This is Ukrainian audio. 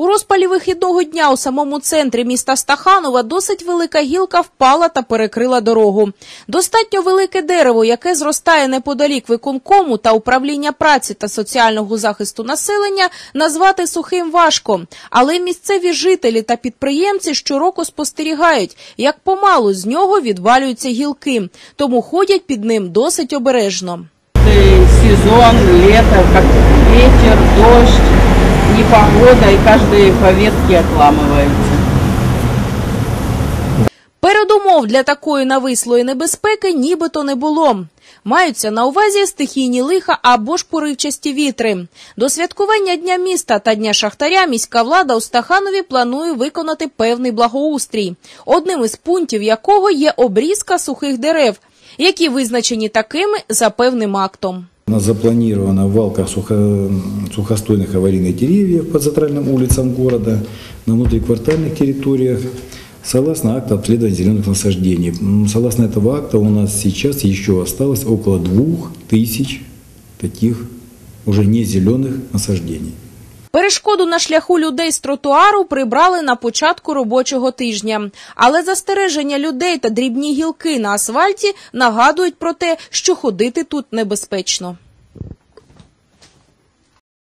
У розпалі вихідного дня у самому центрі міста Стаханова досить велика гілка впала та перекрила дорогу. Достатньо велике дерево, яке зростає неподалік виконкому та управління праці та соціального захисту населення, назвати сухим важко. Але місцеві жителі та підприємці щороку спостерігають, як помалу з нього відвалюються гілки, тому ходять під ним досить обережно. Сезон, лето, как ветер, дождь, непогода, и каждые по ветке отламываются. Передумов для такої навислої небезпеки нібито не було. Маються на увазі стихійні лиха або ж поривчасті вітри. До святкування Дня міста та Дня шахтаря міська влада у Стаханові планує виконати певний благоустрій, одним із пунктів якого є обрізка сухих дерев, які визначені такими за певним актом. У нас запланирована валка сухо- сухостойных аварийных деревьев по центральным улицам города, на внутриквартальных территориях, согласно акту обследования зеленых насаждений. Согласно этого акта у нас сейчас еще осталось около двух тысяч таких уже не зеленых насаждений. Перешкоду на шляху людей з тротуару прибрали на початку робочого тижня. Але застереження людей та дрібні гілки на асфальті нагадують про те, що ходити тут небезпечно.